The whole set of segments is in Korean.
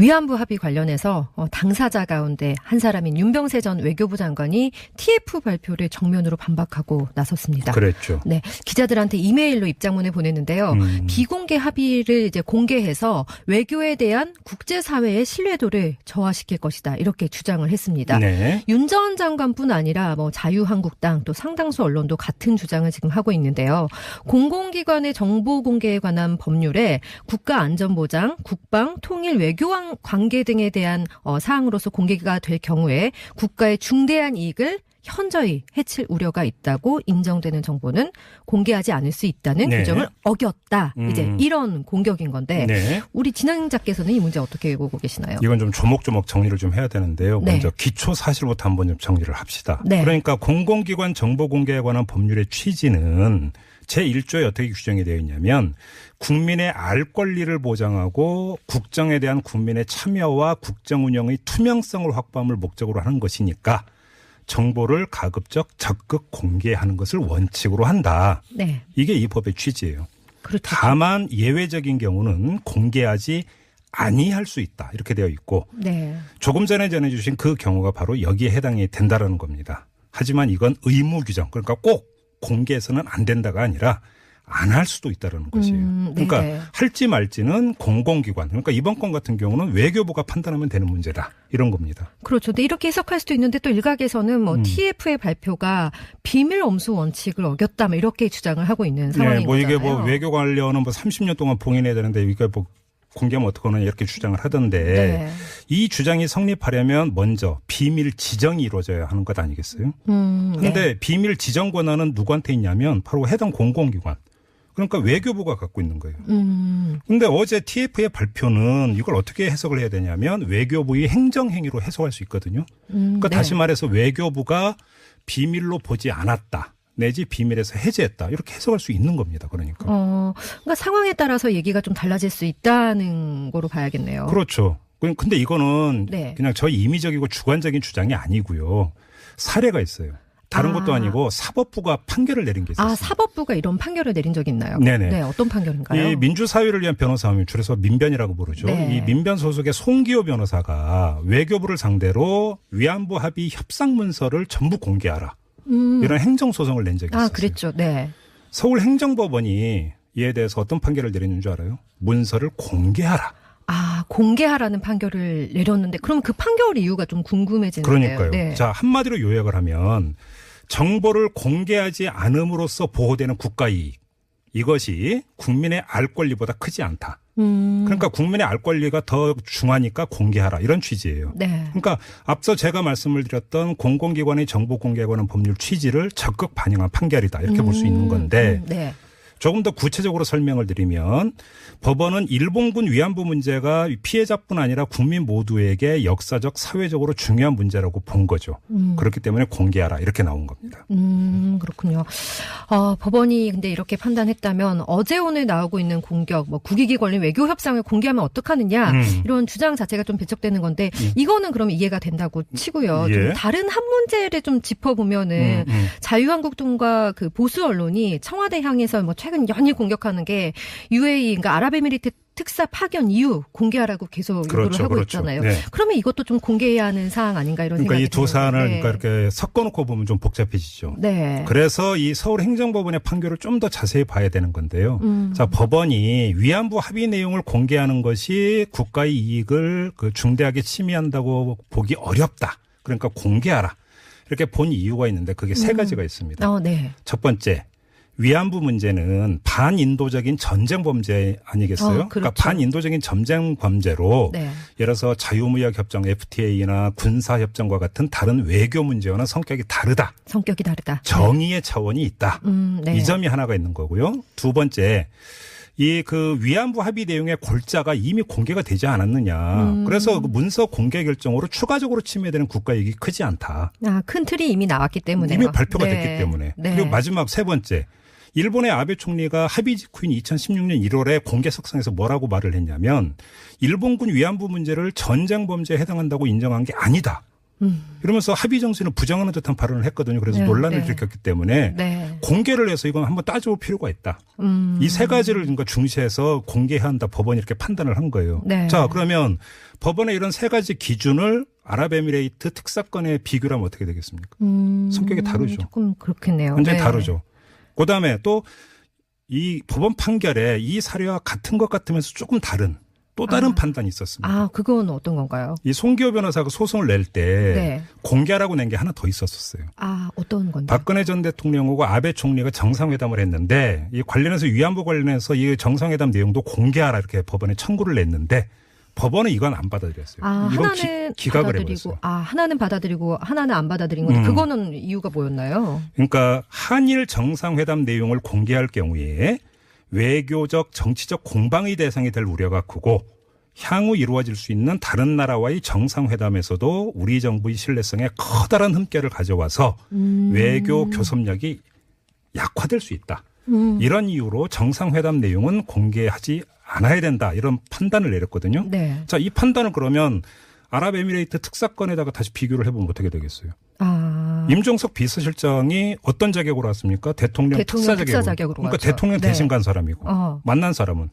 위안부 합의 관련해서 어, 당사자 가운데 한 사람인 윤병세 전 외교부 장관이 TF 발표를 정면으로 반박하고 나섰습니다. 그랬죠. 네, 기자들한테 이메일로 입장문을 보냈는데요. 음. 비공개 합의를 이제 공개해서 외교에 대한 국제사회의 신뢰도를 저하시킬 것이다. 이렇게 주장을 했습니다. 네. 윤전 장관뿐 아니라 뭐 자유한국당 또 상당수 언론도 같은 주장을 지금 하고 있는데요. 공공기관의 정보 공개에 관한 법률에 국가안전보장, 국방, 통일, 외교 관계 등에 대한 어, 사항으로서 공개가 될 경우에 국가의 중대한 이익을 현저히 해칠 우려가 있다고 인정되는 정보는 공개하지 않을 수 있다는 네. 규정을 어겼다. 음. 이제 이런 공격인 건데 네. 우리 진행자께서는 이 문제 어떻게 보고 계시나요? 이건 좀 조목조목 정리를 좀 해야 되는데요. 네. 먼저 기초 사실부터 한번 좀 정리를 합시다. 네. 그러니까 공공기관 정보 공개에 관한 법률의 취지는 제1조에 어떻게 규정이 되어 있냐면 국민의 알 권리를 보장하고 국정에 대한 국민의 참여와 국정 운영의 투명성을 확보함을 목적으로 하는 것이니까 정보를 가급적 적극 공개하는 것을 원칙으로 한다. 네. 이게 이 법의 취지예요. 그렇죠. 다만 예외적인 경우는 공개하지 아니할 수 있다. 이렇게 되어 있고 네. 조금 전에 전해주신 그 경우가 바로 여기에 해당이 된다라는 겁니다. 하지만 이건 의무 규정 그러니까 꼭 공개해서는 안 된다가 아니라 안 할 수도 있다라는 것이에요. 음, 네, 그러니까 네. 할지 말지는 공공기관 그러니까 이번 건 같은 경우는 외교부가 판단하면 되는 문제다 이런 겁니다. 그렇죠. 근데 이렇게 해석할 수도 있는데 또 일각에서는 뭐 음. TF의 발표가 비밀 엄수 원칙을 어겼다 뭐 이렇게 주장을 하고 있는 상황인 네, 뭐 이게 거잖아요. 뭐 외교 관련은 뭐 30년 동안 봉인해야 되는데 이게 뭐 공개하면 어떡하나 이렇게 주장을 하던데 네. 이 주장이 성립하려면 먼저 비밀 지정이 이루어져야 하는 것 아니겠어요? 음, 네. 근데 비밀 지정 권한은 누구한테 있냐면 바로 해당 공공기관. 그러니까 외교부가 갖고 있는 거예요. 음, 근데 어제 TF의 발표는 이걸 어떻게 해석을 해야 되냐면 외교부의 행정행위로 해석할 수 있거든요. 음, 그러니까 네. 다시 말해서 외교부가 비밀로 보지 않았다. 내지 비밀에서 해제했다. 이렇게 해석할 수 있는 겁니다. 그러니까. 어, 그러니까 상황에 따라서 얘기가 좀 달라질 수 있다는 거로 봐야겠네요. 그렇죠. 그냥 근데 이거는 네. 그냥 저희 임의적이고 주관적인 주장이 아니고요. 사례가 있어요. 다른 아. 것도 아니고 사법부가 판결을 내린 게 있었어요. 아, 사법부가 이런 판결을 내린 적이 있나요? 네네. 네, 어떤 판결인가요? 이 민주사회를 위한 변호사 하면 줄여서 민변이라고 부르죠. 네. 이 민변 소속의 송기호 변호사가 외교부를 상대로 위안부 합의 협상 문서를 전부 공개하라. 음. 이런 행정 소송을 낸 적이 있었어요. 아, 그랬죠. 네. 서울 행정법원이 이에 대해서 어떤 판결을 내리는 줄 알아요? 문서를 공개하라. 아, 공개하라는 판결을 내렸는데 그럼 그 판결 이유가 좀 궁금해지는데요. 그러니까요. 네. 자, 한마디로 요약을 하면 정보를 공개하지 않음으로써 보호되는 국가 이익. 이것이 국민의 알 권리보다 크지 않다. 음. 그러니까 국민의 알 권리가 더 중하니까 공개하라. 이런 취지예요. 네. 그러니까 앞서 제가 말씀을 드렸던 공공기관의 정보 공개에 관한 법률 취지를 적극 반영한 판결이다. 이렇게 볼수 있는 건데 음, 네. 조금 더 구체적으로 설명을 드리면 법원은 일본군 위안부 문제가 피해자뿐 아니라 국민 모두에게 역사적 사회적으로 중요한 문제라고 본 거죠. 음. 그렇기 때문에 공개하라 이렇게 나온 겁니다. 음, 그렇군요. 어, 법원이 근데 이렇게 판단했다면 어제 오늘 나오고 있는 공격, 뭐 국익이 걸린 외교 협상을 공개하면 어떡하느냐 음. 이런 주장 자체가 좀 배척되는 건데 이거는 그럼 이해가 된다고 치고요. 예. 좀 다른 한 문제를 좀 짚어보면은 음, 음. 자유한국당과 그 보수 언론이 청와대 향해서 뭐 최근 연일 공격하는 게 UAE, 그러니까 아랍에미리트 특사 파견 이유 공개하라고 계속 요구를 그렇죠, 하고 그렇죠. 있잖아요. 네. 그러면 이것도 좀 공개해야 하는 사항 아닌가 이런 그러니까 생각이 이두 드는데. 사안을 네. 그러니까 이렇게 섞어놓고 보면 좀 복잡해지죠. 네. 그래서 이 서울행정법원의 판결을 좀 더 자세히 봐야 되는 건데요. 음. 자, 법원이 위안부 합의 내용을 공개하는 것이 국가의 이익을 그 중대하게 침해한다고 보기 어렵다. 그러니까 공개하라. 이렇게 본 이유가 있는데 그게 세 가지가 있습니다. 어, 네. 첫 번째, 위안부 문제는 반인도적인 전쟁 범죄 아니겠어요? 어, 그렇죠. 그러니까 반인도적인 전쟁 범죄로 네. 예를 들어서 자유무역 협정 FTA나 군사 협정과 같은 다른 외교 문제와는 성격이 다르다. 성격이 다르다. 정의의 차원이 있다. 음, 네. 이 점이 하나가 있는 거고요. 두 번째, 이그 위안부 합의 내용의 골자가 이미 공개가 되지 않았느냐. 음. 그래서 그 문서 공개 결정으로 추가적으로 침해되는 국가 이익이 크지 않다. 아, 큰 틀이 이미 나왔기 때문에. 이미 발표가 됐기 때문에. 네. 그리고 마지막 세 번째. 일본의 아베 총리가 합의 직후인 2016년 1월에 공개 석상에서 뭐라고 말을 했냐면 일본군 위안부 문제를 전쟁 범죄에 해당한다고 인정한 게 아니다. 음. 이러면서 합의 정신을 부정하는 듯한 발언을 했거든요. 그래서 네, 논란을 네. 일으켰기 때문에 네. 공개를 해서 이건 한번 따져볼 필요가 있다. 음. 이세 가지를 그러니까 중시해서 공개해야 한다. 법원이 이렇게 판단을 한 거예요. 네. 자, 그러면 법원의 이런 세 가지 기준을 아랍에미레이트 특사건에 비교를 하면 어떻게 되겠습니까? 음. 성격이 다르죠. 조금 그렇겠네요. 완전히 네. 다르죠. 그 다음에 또 이 법원 판결에 이 사례와 같은 것 같으면서 조금 다른 또 다른 아. 판단이 있었습니다. 아, 그건 어떤 건가요? 이 송기호 변호사가 소송을 낼때 네. 공개하라고 낸 게 하나 더 있었었어요. 아, 어떤 건데? 박근혜 전 대통령하고 아베 총리가 정상회담을 했는데 이 관련해서 위안부 관련해서 이 정상회담 내용도 공개하라 이렇게 법원에 청구를 냈는데 법원은 이건 안 받아들였어요. 아, 이건 하나는 기, 각을 받아들이고, 해버렸어요. 아, 하나는 받아들이고, 하나는 안 받아들인 건데, 음. 그거는 이유가 뭐였나요? 그러니까 한일 정상회담 내용을 공개할 경우에 외교적 정치적 공방의 대상이 될 우려가 크고 향후 이루어질 수 있는 다른 나라와의 정상회담에서도 우리 정부의 신뢰성에 커다란 흠결을 가져와서 음. 외교 교섭력이 약화될 수 있다. 음. 이런 이유로 정상회담 내용은 공개하지 않아야 된다. 이런 판단을 내렸거든요. 네. 자, 이 판단을 그러면 아랍에미레이트 특사건에다가 다시 비교를 해보면 어떻게 되겠어요? 아. 임종석 비서실장이 어떤 자격으로 왔습니까? 대통령, 대통령 특사 자격으로. 그러니까 왔죠. 대통령 네. 대신 간 사람이고 어, 만난 사람은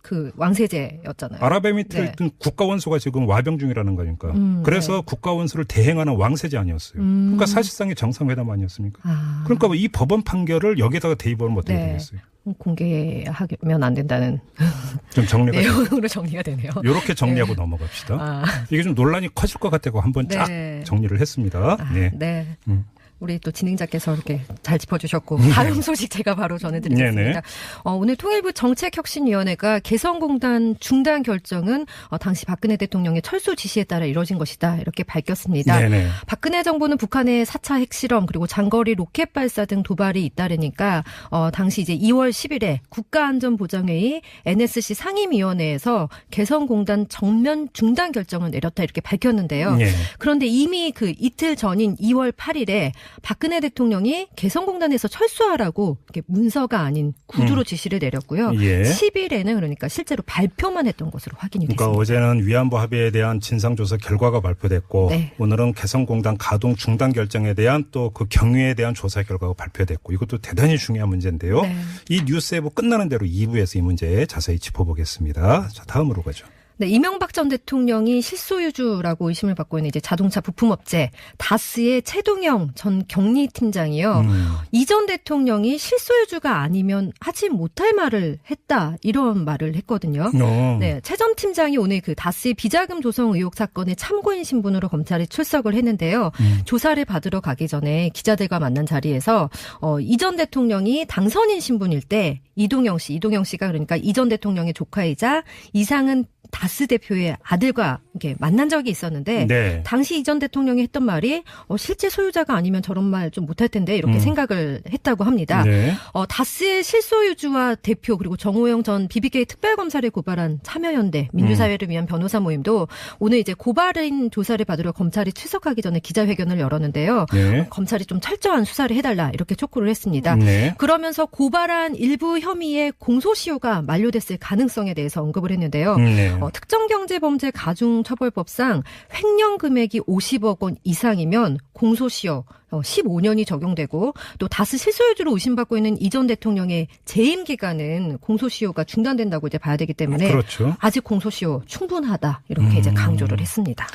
그 왕세제였잖아요. 아랍에미레이트 네. 국가 원수가 지금 와병 중이라는 거니까. 음, 그래서 국가 원수를 대행하는 왕세제 아니었어요. 음. 그러니까 사실상의 정상회담 아니었습니까? 아. 그러니까 이 법원 판결을 여기다가 대입하면 어떻게 네. 되겠어요? 공개하면 안 된다는 좀 정리가 내용으로 정리가 되네요. 이렇게 정리하고 넘어갑시다. 아, 이게 좀 논란이 커질 것 같다고 한번 쫙 네. 정리를 했습니다. 아, 네. 네. 음. 우리 또 진행자께서 이렇게 잘 짚어주셨고 다음 소식 제가 바로 전해드리겠습니다. 네네. 어, 오늘 통일부 정책혁신위원회가 개성공단 중단 결정은 어, 당시 박근혜 대통령의 철수 지시에 따라 이뤄진 것이다 이렇게 밝혔습니다. 네네. 박근혜 정부는 북한의 4차 핵실험 그리고 장거리 로켓 발사 등 도발이 잇따르니까 어, 당시 이제 2월 10일에 국가안전보장회의 NSC 상임위원회에서 개성공단 정면 중단 결정을 내렸다 이렇게 밝혔는데요. 예. 그런데 이미 그 이틀 전인 2월 8일에 박근혜 대통령이 개성공단에서 철수하라고 이렇게 문서가 아닌 구두로 지시를 내렸고요. 음. 예. 10일에는 그러니까 실제로 발표만 했던 것으로 확인이 그러니까 됐습니다. 어제는 위안부 합의에 대한 진상조사 결과가 발표됐고 네. 오늘은 개성공단 가동 중단 결정에 대한 또 그 경위에 대한 조사 결과가 발표됐고 이것도 대단히 중요한 문제인데요. 네. 이 뉴스에버 끝나는 대로 2부에서 이 문제 자세히 짚어보겠습니다. 자 다음으로 가죠. 네, 이명박 전 대통령이 실소유주라고 의심을 받고 있는 이제 자동차 부품업체 다스의 최동영 전 경리팀장이요. 음. 이전 대통령이 실소유주가 아니면 하지 못할 말을 했다 이런 말을 했거든요. 어. 네, 최 전 팀장이 오늘 그 다스의 비자금 조성 의혹 사건의 참고인 신분으로 검찰에 출석을 했는데요. 음. 조사를 받으러 가기 전에 기자들과 만난 자리에서 어, 이전 대통령이 당선인 신분일 때 이동영 씨, 이동영 씨가 그러니까 이전 대통령의 조카이자 이상은 다스 대표의 아들과 이렇게 만난 적이 있었는데 네. 당시 이전 대통령이 했던 말이 어, 실제 소유자가 아니면 저런 말 좀 못할 텐데 이렇게 음. 생각을 했다고 합니다. 네. 어, 다스의 실소유주와 대표 그리고 정호영 전 BBK 특별검사를 고발한 참여연대 민주사회를 위한 변호사 모임도 오늘 이제 고발인 조사를 받으러 검찰이 출석하기 전에 기자회견을 열었는데요. 네. 검찰이 좀 철저한 수사를 해달라 이렇게 촉구를 했습니다. 네. 그러면서 고발한 일부 혐의의 공소시효가 만료됐을 가능성에 대해서 언급을 했는데요. 네. 어, 특정 경제 범죄 가중 처벌법상 횡령 금액이 50억 원 이상이면 공소시효 어, 15년이 적용되고 또 다스 실소유주로 의심받고 있는 이전 대통령의 재임 기간은 공소시효가 중단된다고 이제 봐야 되기 때문에 그렇죠. 아직 공소시효 충분하다 이렇게 이제 음. 강조를 했습니다.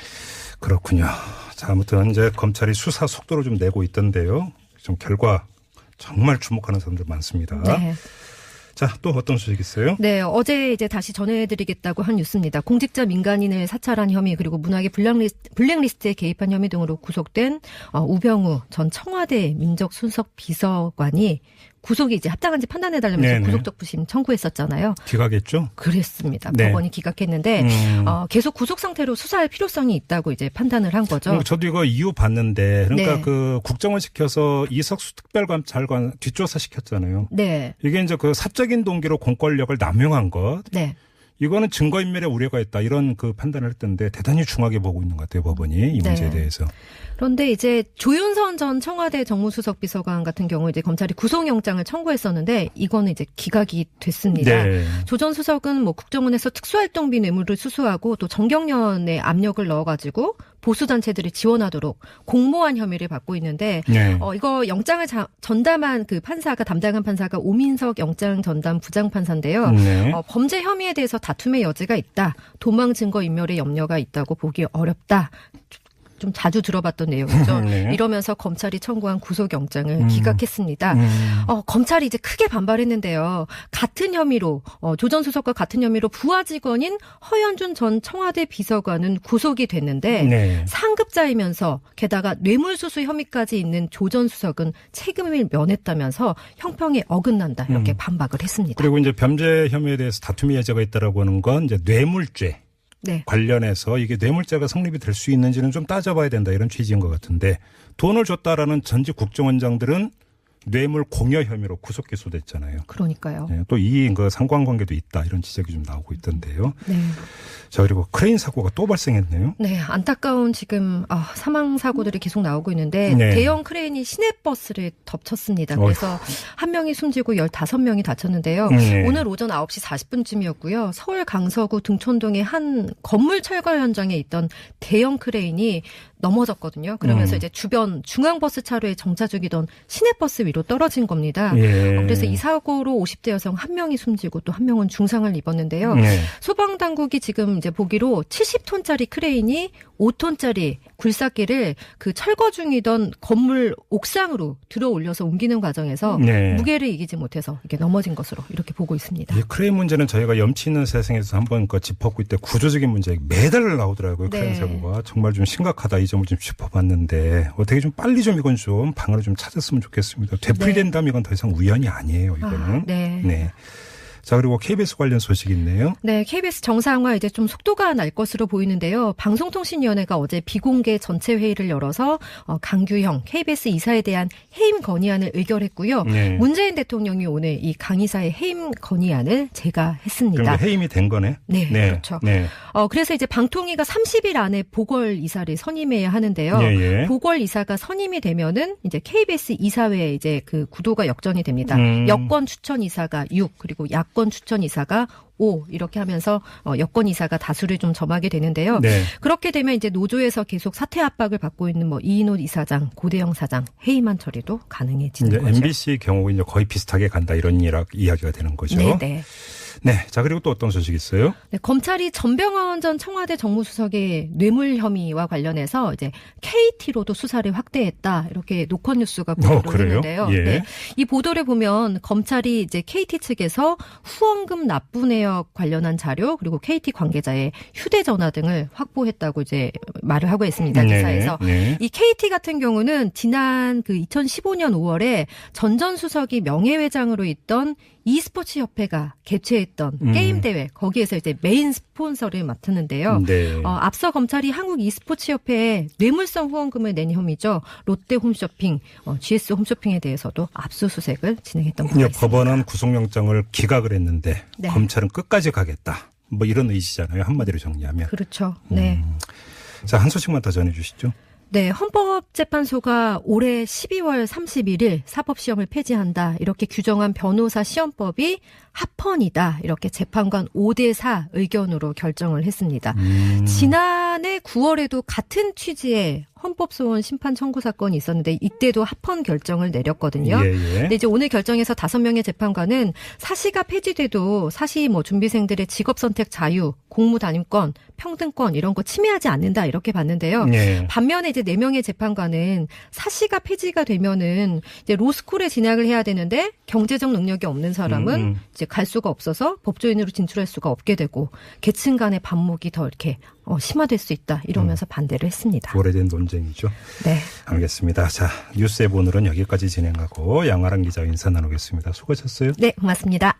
그렇군요. 자, 아무튼 이제 검찰이 수사 속도를 좀 내고 있던데요. 좀 결과 정말 주목하는 사람들 많습니다. 네. 자, 또 어떤 소식 있어요? 네, 어제 이제 다시 전해드리겠다고 한 뉴스입니다. 공직자 민간인을 사찰한 혐의 그리고 문학의 블랙리스트, 블랙리스트에 개입한 혐의 등으로 구속된 어, 우병우 전 청와대 민정수석 비서관이 구속이 이제 합당한지 판단해달라면서 네네. 구속적 부심 청구했었잖아요. 기각했죠? 그랬습니다. 네. 법원이 기각했는데 음. 어, 계속 구속 상태로 수사할 필요성이 있다고 이제 판단을 한 거죠. 음, 저도 이거 이유 봤는데 그러니까 네. 그 국정원 시켜서 이석수 특별감찰관 뒷조사 시켰잖아요. 네, 이게 이제 그 사적인 동기로 공권력을 남용한 것 네. 이거는 증거인멸에 우려가 있다 이런 그 판단을 했던데 대단히 중하게 보고 있는 것 같아요 법원이 이 문제에 네. 대해서. 그런데 이제 조윤선 전 청와대 정무수석 비서관 같은 경우 이제 검찰이 구속영장을 청구했었는데 이거는 이제 기각이 됐습니다. 네. 조전 수석은 뭐 국정원에서 특수활동비 뇌물을 수수하고 또 정경련에 압력을 넣어가지고 보수 단체들이 지원하도록 공모한 혐의를 받고 있는데 네. 어, 이거 영장을 자- 전담한 그 판사가 담당한 판사가 오민석 영장 전담 부장 판사인데요. 네. 어, 범죄 혐의에 대해서 다툼의 여지가 있다. 도망 증거 인멸의 염려가 있다고 보기 어렵다. 좀 자주 들어봤던 내용이죠. 네. 이러면서 검찰이 청구한 구속영장을 음. 기각했습니다. 음. 어, 검찰이 이제 크게 반발했는데요. 같은 혐의로 어, 조전 수석과 같은 혐의로 부하 직원인 허현준 전 청와대 비서관은 구속이 됐는데 네. 상급자이면서 게다가 뇌물수수 혐의까지 있는 조전 수석은 책임을 면했다면서 형평에 어긋난다 이렇게 음. 반박을 했습니다. 그리고 이제 범죄 혐의에 대해서 다툼의 여지가 있다라고 하는 건 이제 뇌물죄 네. 관련해서 이게 뇌물죄가 성립이 될 수 있는지는 좀 따져봐야 된다 이런 취지인 것 같은데 돈을 줬다라는 전직 국정원장들은 뇌물 공여 혐의로 구속 기소됐잖아요. 그러니까요. 네, 또이 그 상관관계도 있다 이런 지적이 좀 나오고 있던데요. 네. 자 그리고 크레인 사고가 또 발생했네요. 네, 안타까운 지금 아, 사망 사고들이 계속 나오고 있는데 네. 대형 크레인이 시내 버스를 덮쳤습니다. 그래서 한 명이 숨지고 15명이 다쳤는데요. 네. 오늘 오전 9시 40분쯤이었고요. 서울 강서구 등촌동의 한 건물 철거 현장에 있던 대형 크레인이 넘어졌거든요. 그러면서 음. 이제 주변 중앙버스 차로에 정차 중이던 시내 버스 위로 떨어진 겁니다. 예. 어, 그래서 이 사고로 50대 여성 한 명이 숨지고 또 한 명은 중상을 입었는데요. 네. 소방 당국이 지금 이제 보기로 70톤짜리 크레인이 5톤짜리 굴삭기를 그 철거 중이던 건물 옥상으로 들어 올려서 옮기는 과정에서 네. 무게를 이기지 못해서 이게 넘어진 것으로 이렇게 보고 있습니다. 이 크레인 문제는 저희가 염치 있는 세상에서 한번 그 짚었고 있때 구조적인 문제 매달 나오더라고요. 네. 크레인 사고가 정말 좀 심각하다 이 점을 좀 짚어봤는데 어떻게 좀 빨리 좀 이건 좀 방안을 좀 찾았으면 좋겠습니다. 되풀이된다면 이건 더 이상 우연이 아니에요. 이거는. 아, 네. 네. 자 그리고 KBS 관련 소식이 있네요. 네, KBS 정상화 이제 좀 속도가 날 것으로 보이는데요. 방송통신위원회가 어제 비공개 전체 회의를 열어서 어, 강규형 KBS 이사에 대한 해임 건의안을 의결했고요. 네. 문재인 대통령이 오늘 이 강 이사의 해임 건의안을 제가 했습니다. 그럼 해임이 된 거네. 네, 그렇죠. 네. 어, 그래서 이제 방통위가 30일 안에 보궐 이사를 선임해야 하는데요. 예, 예. 보궐 이사가 선임이 되면은 이제 KBS 이사회에 이제 그 구도가 역전이 됩니다. 음. 여권 추천 이사가 6 그리고 야권 추천 이사가 5 이렇게 하면서 어, 여권 이사가 다수를 좀 점하게 되는데요. 네. 그렇게 되면 이제 노조에서 계속 사퇴 압박을 받고 있는 뭐 이인호 이사장, 고대영 사장 해임한 처리도 가능해지는 거죠. MBC 경우 이제 거의 비슷하게 간다 이런 이야기가 되는 거죠. 네, 네. 네. 자 그리고 또 어떤 소식 있어요? 네, 검찰이 전병헌 전 청와대 정무수석의 뇌물 혐의와 관련해서 이제 KT로도 수사를 확대했다 이렇게 노컷뉴스가 보도를 어? 했는데요. 예. 네, 이 보도를 보면 검찰이 이제 KT 측에서 후원금 납부 내역 관련한 자료 그리고 KT 관계자의 휴대전화 등을 확보했다고 이제 말을 하고 있습니다 기사에서. 네. 이 KT 같은 경우는 지난 그 2015년 5월에 전전 수석이 명예회장으로 있던 e스포츠 협회가 개최했던 음. 게임 대회 거기에서 이제 메인 스폰서를 맡았는데요. 네. 어, 앞서 검찰이 한국 e스포츠 협회에 뇌물성 후원금을 낸 혐의죠. 롯데 홈쇼핑, 어, GS 홈쇼핑에 대해서도 압수수색을 진행했던 예, 있습니다. 법원은 구속영장을 기각을 했는데 네. 검찰은 끝까지 가겠다. 뭐 이런 의지잖아요. 한마디로 정리하면. 그렇죠. 네. 음. 자, 한 소식만 더 전해 주시죠. 네, 헌법재판소가 올해 12월 31일 사법시험을 폐지한다. 이렇게 규정한 변호사 시험법이 합헌이다. 이렇게 재판관 5대4 의견으로 결정을 했습니다. 음. 지난해 9월에도 같은 취지의 헌법소원 심판 청구 사건이 있었는데 이때도 합헌 결정을 내렸거든요. 예, 예. 근데 이제 오늘 결정에서 다섯 명의 재판관은 사시가 폐지돼도 사시 뭐 준비생들의 직업 선택 자유, 공무 단임권, 평등권 이런 거 침해하지 않는다 이렇게 봤는데요. 예. 반면에 이제 네 명의 재판관은 사시가 폐지가 되면은 이제 로스쿨에 진학을 해야 되는데 경제적 능력이 없는 사람은 음, 음. 이제 갈 수가 없어서 법조인으로 진출할 수가 없게 되고 계층 간의 반목이 더 이렇게 어, 심화될 수 있다 이러면서 반대를 했습니다. 오래된 논쟁 이죠. 네. 알겠습니다. 자, 뉴스의 오늘은 여기까지 진행하고 양아랑 기자 인사 나누겠습니다. 수고하셨어요. 네, 고맙습니다.